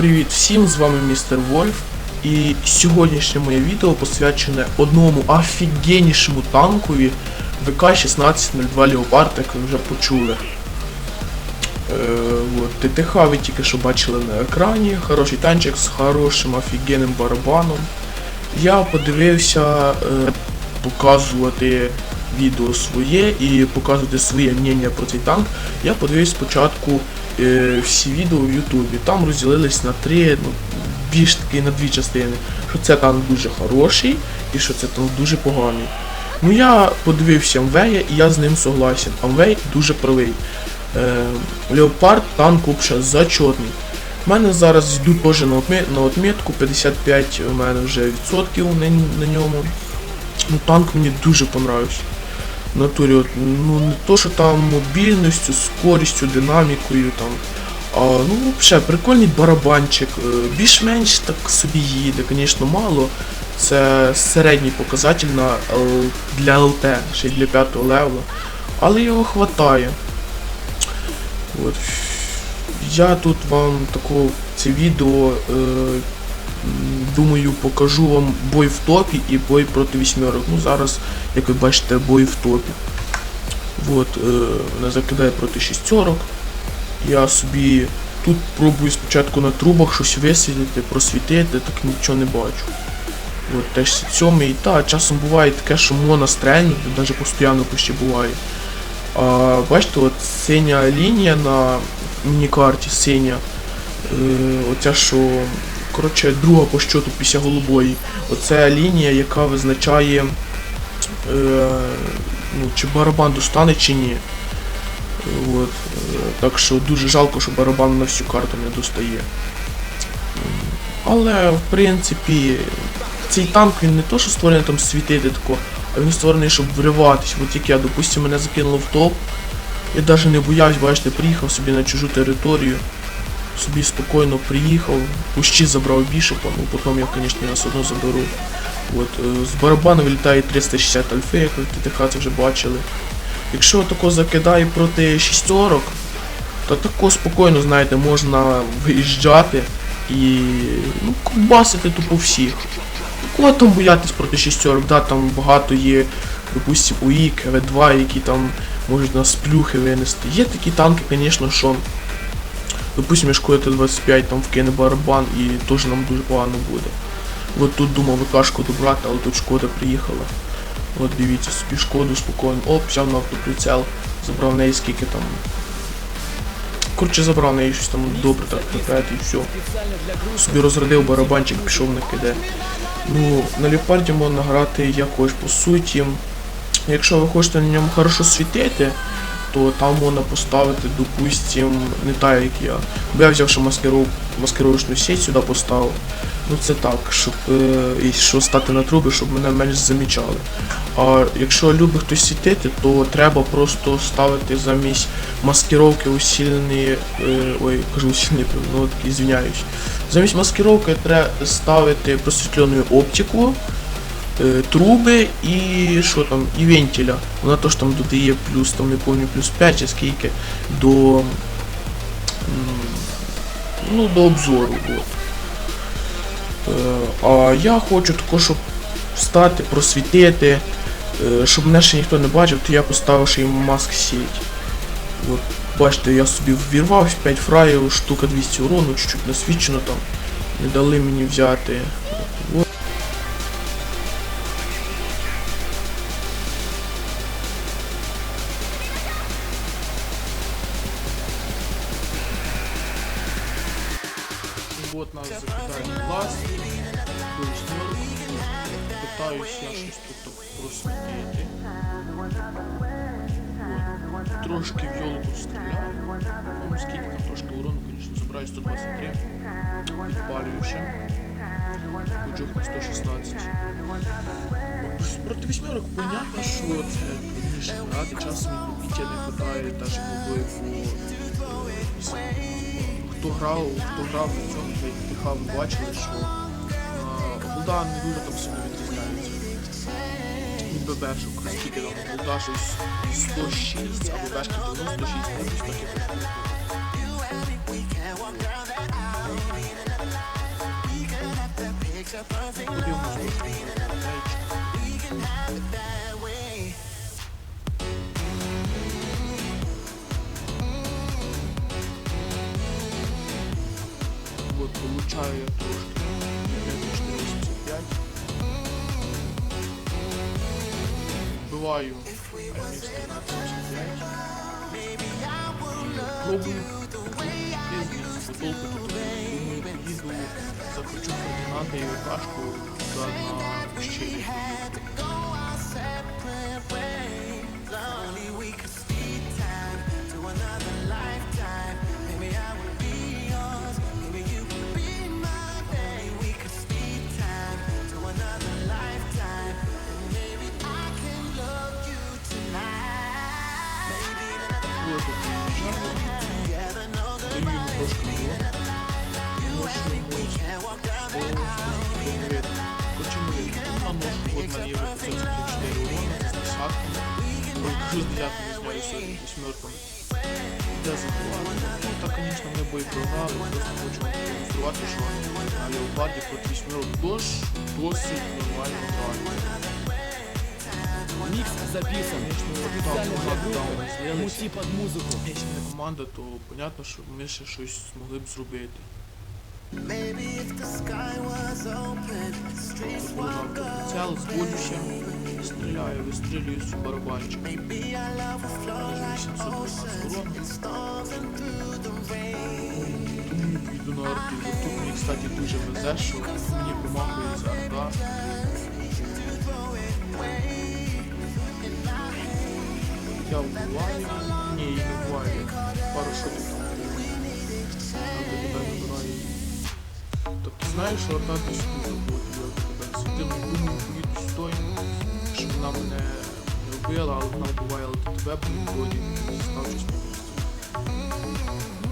Привіт всім, з вами містер Вольф. І сьогоднішнє моє відео посвячене одному офігеннішому танкові ВК-1602 Leopard, як ви вже почули. Е, ТТХ ви тільки що бачили на екрані, хороший танчик з хорошим офігенним барабаном. Я подивився е, показувати відео своє і показувати своє мнення про цей танк. Я подивився спочатку всі відео в Ютубі. Там розділились на три, ну, більш таки на дві частини. Що це танк дуже хороший і що це танк дуже поганий. Ну я подивився Амвея і я з ним согласен. Амвей дуже правий. Е, Леопард танк взагалі зачетний. У мене зараз йду теж на, отмі... на отмітку, 55 у мене вже відсотків на ньому. Ну танк мені дуже понравився. Натурі, от, ну не то, що там мобільністю, скорістю, динамікою там. А, ну, взагалі, прикольний барабанчик. е, Більш-менш так собі їде, звісно, мало. Це середній показатель на, для ЛТ, ще й для 5 левела. Але його хватає. От. Я тут вам тако це відео е, думаю покажу вам бой в топі і бой проти вісьмерок. Ну зараз, як ви бачите, бой в топі. От, е, мене закидає проти шістерок. Я собі тут пробую спочатку на трубах щось висвітлити, просвітити, так нічого не бачу. От теж сьомий. Та, часом буває таке, що можна стрельнути, навіть постійно почти буває. А, бачите, от синя лінія на міні-карті, синя. Е, оця що. Коротше, друга по щоту після голубої. Оце лінія, яка визначає, е, ну, чи барабан достане чи ні. От, е, так що дуже жалко, що барабан на всю карту не достає. Але, в принципі, цей танк він не то, що створений там світити тако, а він створений, щоб вриватись. От як я, допустим, мене закинуло в топ. Я навіть не боявся, бачите, приїхав собі на чужу територію. Собі спокійно приїхав, пущі забрав бішопа, ну потім я, звісно, все одно заберу. От, е, з барабану вилітає 360 альфи, як ви ТТХ це вже бачили. Якщо тако закидає проти шістерок, то тако спокійно, знаєте, можна виїжджати і ну, ковбасити тупо всіх. Кого там боятись проти шістерок, да, там багато є, допустим, УІК, В2, які там можуть нас плюхи винести. Є такі танки, звісно, що, допустим, якщо Т-25 там вкине барабан і теж нам дуже погано буде. От тут думав ВКшку добрати, але тут шкода приїхала. От дивіться, собі шкоду спокійно. Оп, взяв на автоприцел, забрав неї скільки там. Коротше, забрав неї щось там добре так наперед і все. Собі розрядив барабанчик, пішов на КД. Ну, на леопарді можна грати якось по суті. Якщо ви хочете на ньому хорошо світити, то там можна поставити, допустим, не так як я. Бо я взяв ще маскиров... маскировочну сеть сюди поставив. Ну це так, щоб е, і що стати на труби, щоб мене менш замічали. А якщо любить хтось світити, то треба просто ставити замість маскировки усилений, е, ой, кажу усилений, ну от, извиняюсь. Замість маскировки треба ставити просвітлену оптику, труби і що там, і вентиля. Вона теж там додає плюс, там не пам'ятаю, плюс 5 чи скільки до, ну, до обзору. От. Е, А я хочу також, щоб встати, просвітити, е, щоб мене ще ніхто не бачив, то я поставив ще й маск сеть. От, бачите, я собі ввірвався 5 фраїв, штука 200 урону, чуть-чуть насвічено там. Не дали мені взяти. 15 запитань власне. Питаюсь я щось тут просидіти. Трошки в йолку стріляю. Ну, скільки там трошки урону, звісно, забираю 123. Підпалюю ще. Ходжу 116. Проти вісьмерок понятно, що це ніж грати, часом відбиття не хватає, та ж побив у хто грав, хто грав на цьому ви бачили, що голда не дуже там сильно відрізняється. Від ББшок, скільки там голда щось 106, а ББшки 96, ну, десь таке трошки. Подивимось, получаю я трошки. 485. Бываю. Пробую. Футболку тут думаю, поїду, закручу Фердинанда і на. От мене є 534 урона, з десятками. Ой, кажу, з дев'ятими зняли сьогодні, восьмерками. Де заховали? Ну, так, звісно, ми бої програли, просто хочу вам продемонструвати, що на Леопарді проти вісьмерок дощ досить нормально грає. Микс записан специально для группы «Мути под музыку». Якщо не команда, то понятно, що ми ще щось змогли б зробити. Maybe if the sky was open, the streets Продовжав would go. потенціал, зводюся, стріляю, вистрілюю з барабанчик. Maybe our love will flow like 812 oceans урон. in storms and through the rain. Думаю, піду на арту. Тут мені, кстати, дуже везе, що мені помахує за арта. Я вбиваю. Ні, її не вбиваю. Пару шотів Знаєш, що буде тебе світила. Думаю, з той, щоб вона мене не вбила, але вона але до тебе по ході став щось по місцю.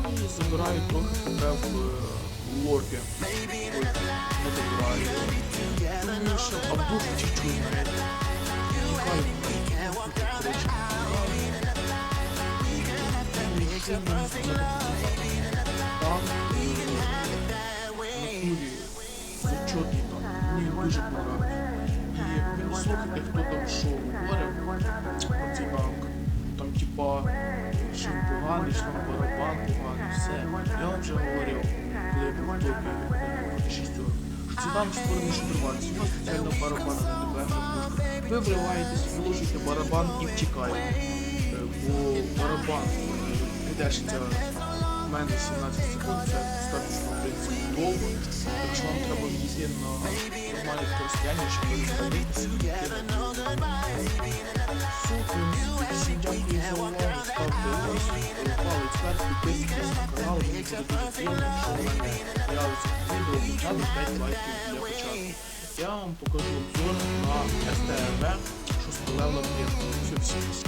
Ну і забираю трохи тебе в е, лорбі. Ой, не забираю. Думаю, що або чуть-чуть навіть. Тікаю. Коротше, там там, мені дуже подобається. І ви слухайте, хто там що говорив про цей банк. Там типа, що поганий, що там барабан поганий, все. Я вам вже говорив, коли був в топі проти шістьох. Що це там створений шифрувальці, у нас спеціально барабана не тебе. Ви вриваєтесь, вложите барабан і втікаєте. Е, Бо барабан е, підешиться мене 17 секунд, це достатньо, принципі, довго. Так що вам треба відійти на нормальне розстояння, щоб ви розходитися. Все, в принципі, всім дякую за увагу, ставте лайк, палець вверх, підписуйтесь на канал, мені буде дуже приємно, якщо в мене з'явиться відео хоча б 5 лайків для початку. Я вам покажу обзор на STRV 6 левела 5. Все, всім.